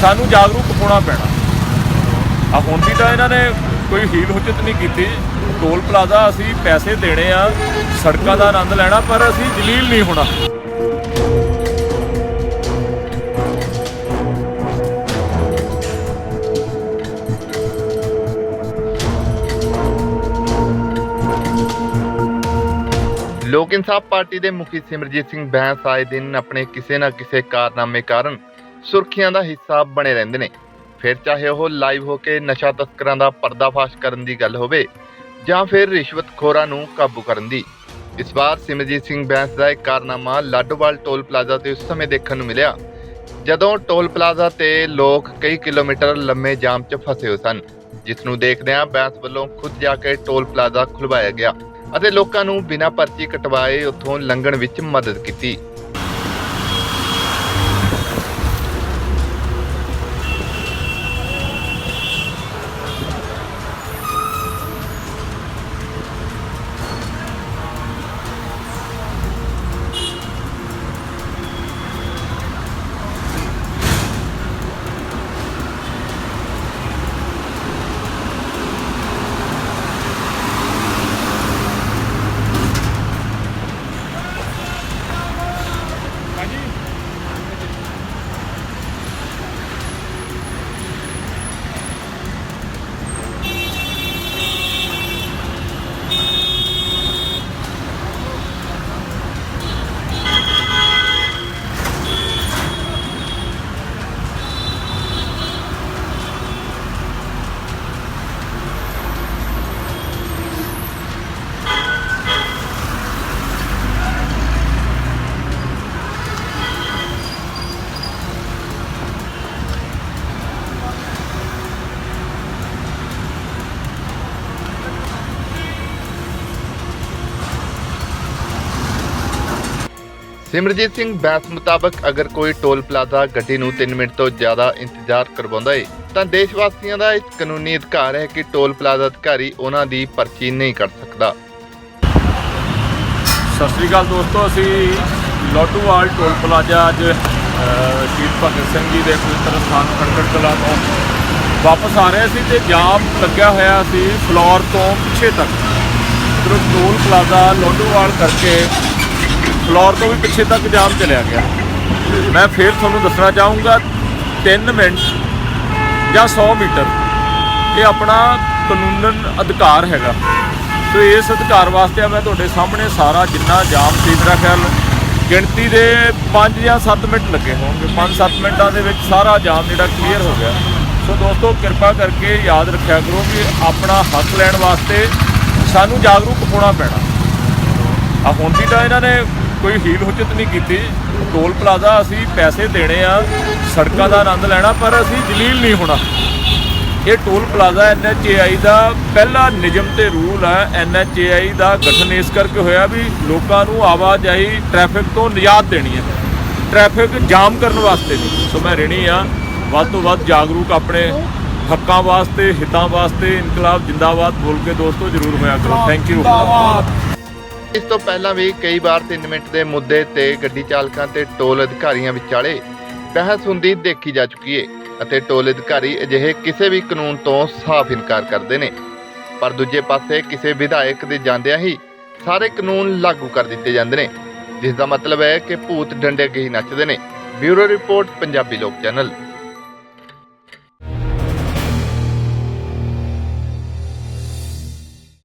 ਸਾਨੂੰ ਜਾਗਰੂਕ ਹੋਣਾ ਪੈਣਾ। ਆ ਹੁਣ ਵੀ ਤਾਂ ਇਹਨਾਂ ਨੇ ਕੋਈ ਹੀਲ ਹੁਜਤ ਨਹੀਂ ਕੀਤੀ। ਟੋਲ ਪਲਾਜ਼ਾ ਅਸੀਂ ਪੈਸੇ ਦੇਣੇ ਆ, ਸੜਕਾਂ ਦਾ ਆਨੰਦ ਲੈਣਾ, ਪਰ ਅਸੀਂ ਜਲੀਲ ਨਹੀਂ ਹੋਣਾ। ਲੋਕ ਇਨਸਾਫ ਪਾਰਟੀ ਦੇ ਮੁਖੀ ਸਿਮਰਜੀਤ ਸਿੰਘ ਬੈਂਸ ਆਏ ਦਿਨ ਆਪਣੇ ਕਿਸੇ ਨਾ ਕਿਸੇ ਕਾਰਨਾਮੇ ਕਾਰਨ ਸੁਰਖੀਆਂ ਦਾ ਹਿੱਸਾ ਬਣੇ ਰਹਿੰਦੇ ਨੇ। ਫਿਰ ਚਾਹੇ ਉਹ ਲਾਈਵ ਹੋ ਕੇ ਨਸ਼ਾ ਤਸਕਰਾਂ ਦਾ ਪਰਦਾਫਾਸ਼ ਕਰਨ ਦੀ ਗੱਲ ਹੋਵੇ ਜਾਂ ਫਿਰ ਰਿਸ਼ਵਤਖੋਰਾਂ ਨੂੰ ਕਾਬੂ ਕਰਨ ਦੀ। ਇਸ ਵਾਰ ਸਿਮਰਜੀਤ ਸਿੰਘ ਬੈਂਸ ਦਾ ਇੱਕ ਕਾਰਨਾਮਾ ਲਾਡੋਵਾਲ ਟੋਲ ਪਲਾਜ਼ਾ ਤੇ ਉਸ ਸਮੇਂ ਦੇਖਣ ਨੂੰ ਮਿਲਿਆ, ਜਦੋਂ ਟੋਲ ਪਲਾਜ਼ਾ ਤੇ ਲੋਕ ਕਈ ਕਿਲੋਮੀਟਰ ਲੰਮੇ ਜਾਮ 'ਚ ਫਸੇ ਹੋਏ ਸਨ, ਜਿਸ ਨੂੰ ਦੇਖਦਿਆਂ ਬੈਂਸ ਵੱਲੋਂ ਖੁਦ ਜਾ ਕੇ ਟੋਲ ਪਲਾਜ਼ਾ ਖੁਲਵਾਇਆ ਗਿਆ ਅਤੇ ਲੋਕਾਂ ਨੂੰ ਬਿਨਾਂ ਪਰਚੀ ਕਟਵਾਏ ਉੱਥੋਂ ਲੰਘਣ ਵਿੱਚ ਮਦਦ ਕੀਤੀ। ਸਿਮਰਜੀਤ ਸਿੰਘ ਬੈਂਸ ਮੁਤਾਬਕ ਅਗਰ ਕੋਈ ਟੋਲ ਪਲਾਜ਼ਾ ਗੱਡੀ ਨੂੰ 3 ਮਿੰਟ ਤੋਂ ਜ਼ਿਆਦਾ ਇੰਤਜ਼ਾਰ ਕਰਵਾਉਂਦਾ ਹੈ ਤਾਂ ਦੇਸ਼ ਵਾਸੀਆਂ ਦਾ ਇੱਕ ਕਾਨੂੰਨੀ ਅਧਿਕਾਰ ਹੈ ਕਿ ਟੋਲ ਪਲਾਜ਼ਾ ਅਧਿਕਾਰੀ ਉਹਨਾਂ ਦੀ ਪਰਚੀ ਨਹੀਂ ਕੱਟ ਸਕਦਾ। ਸਤਿ ਸ੍ਰੀ ਅਕਾਲ ਦੋਸਤੋ, ਅਸੀਂ ਲੋਟੂਵਾਲ ਟੋਲ ਪਲਾਜ਼ਾ ਅੱਜ ਸ਼ਹੀਦ ਭਗਤ ਸਿੰਘ ਜੀ ਦੇ ਪਵਿੱਤਰ ਸਥਾਨ ਖੜਕੜ ਕਲਾਂ ਤੋਂ ਵਾਪਸ ਆ ਰਹੇ ਸੀ ਤੇ ਜਾਮ ਲੱਗਿਆ ਹੋਇਆ ਸੀ ਫਲੋਰ ਤੋਂ ਪਿੱਛੇ ਤੱਕ। ਟੋਲ ਪਲਾਜ਼ਾ ਲੋਟੂਵਾਲ ਕਰਕੇ ਫਲੋਰ ਤੋਂ ਵੀ ਪਿੱਛੇ ਤੱਕ ਜਾਮ ਚਲਿਆ ਗਿਆ। ਮੈਂ ਫਿਰ ਤੁਹਾਨੂੰ ਦੱਸਣਾ ਚਾਹੂੰਗਾ 3 ਮਿੰਟ ਜਾਂ 100 ਮੀਟਰ, ਇਹ ਆਪਣਾ ਕਾਨੂੰਨਨ ਅਧਿਕਾਰ ਹੈਗਾ। ਸੋ ਇਸ ਅਧਿਕਾਰ ਵਾਸਤੇ ਮੈਂ ਤੁਹਾਡੇ ਸਾਹਮਣੇ ਸਾਰਾ ਜਿੰਨਾ ਜਾਮ ਸੀ, ਮੇਰਾ ਖਿਆਲ ਗਿਣਤੀ ਦੇ 5 ਜਾਂ 7 ਮਿੰਟ ਲੱਗੇ ਹੋਣਗੇ। 5-7 ਮਿੰਟਾਂ ਦੇ ਵਿੱਚ ਸਾਰਾ ਜਾਮ ਜਿਹੜਾ ਕਲੀਅਰ ਹੋ ਗਿਆ। ਸੋ ਦੋਸਤੋ, ਕਿਰਪਾ ਕਰਕੇ ਯਾਦ ਰੱਖਿਆ ਕਰੋ ਕਿ ਆਪਣਾ ਹੱਕ ਲੈਣ ਵਾਸਤੇ ਸਾਨੂੰ ਜਾਗਰੂਕ ਹੋਣਾ ਪੈਣਾ। ਆ ਹੁਣ ਵੀ ਤਾਂ ਇਹਨਾਂ ਨੇ ਕੋਈ ਹੀਲ ਹੁਜਤ ਨਹੀਂ ਕੀਤੀ। ਟੋਲ ਪਲਾਜ਼ਾ ਅਸੀਂ ਪੈਸੇ ਦੇਣੇ ਆ, ਸੜਕਾਂ ਦਾ ਆਨੰਦ ਲੈਣਾ, ਪਰ ਅਸੀਂ ਜਲੀਲ ਨਹੀਂ ਹੋਣਾ। ਇਹ ਟੋਲ ਪਲਾਜ਼ਾ ਐਨਐਚਏਆਈ ਦਾ ਪਹਿਲਾ ਨਿਯਮ ਤੇ ਰੂਲ ਹੈ ਐਨਐਚਏਆਈ ਦਾ ਗਠਨ ਇਸ ਕਰਕੇ ਹੋਇਆ ਵੀ ਲੋਕਾਂ ਨੂੰ ਆਵਾਜਾਈ ਟ੍ਰੈਫਿਕ ਤੋਂ ਨਿਜਾਤ ਦੇਣੀ ਹੈ ਟ੍ਰੈਫਿਕ ਜਾਮ ਕਰਨ ਵਾਸਤੇ ਨਹੀਂ। ਸੋ ਮੈਂ ਰਿਣੀ ਆ। ਵੱਧ ਤੋਂ ਵੱਧ ਜਾਗਰੂਕ ਆਪਣੇ ਹੱਕਾਂ ਵਾਸਤੇ, ਹਿੱਤਾਂ ਵਾਸਤੇ ਇਨਕਲਾਬ ਜਿੰਦਾਬਾਦ ਬੋਲ ਕੇ ਦੋਸਤੋ ਜ਼ਰੂਰ ਹੋਇਆ ਕਰੋ। ਥੈਂਕ ਯੂ ਇਸ ਤੋਂ ਪਹਿਲਾਂ ਵੀ ਕਈ ਵਾਰ 3 ਮਿੰਟ ਦੇ ਮੁੱਦੇ ਤੇ ਗੱਡੀ ਚਾਲਕਾਂ ਤੇ ਟੋਲ ਅਧਿਕਾਰੀਆਂ ਵਿਚਾਲੇ ਬਹਿਸ ਹੁੰਦੀ ਦੇਖੀ ਜਾ ਚੁੱਕੀ ਹੈ ਅਤੇ ਟੋਲ ਅਧਿਕਾਰੀ ਅਜਿਹੇ ਕਿਸੇ ਵੀ ਕਾਨੂੰਨ ਤੋਂ ਸਾਫ਼ ਇਨਕਾਰ ਕਰਦੇ ਨੇ। ਪਰ ਦੂਜੇ ਪਾਸੇ ਕਿਸੇ ਵਿਧਾਇਕ ਦੇ ਜਾਂਦਿਆਂ ਹੀ ਸਾਰੇ ਕਾਨੂੰਨ ਲਾਗੂ ਕਰ ਦਿੱਤੇ ਜਾਂਦੇ ਨੇ, ਜਿਸ ਦਾ ਮਤਲਬ ਹੈ ਕਿ ਭੂਤ ਡੰਡੇ ਅੱਗੇ ਹੀ ਨੱਚਦੇ ਨੇ। ਬਿਊਰੋ ਰਿਪੋਰਟ, ਪੰਜਾਬੀ ਲੋਕ ਚੈਨਲ।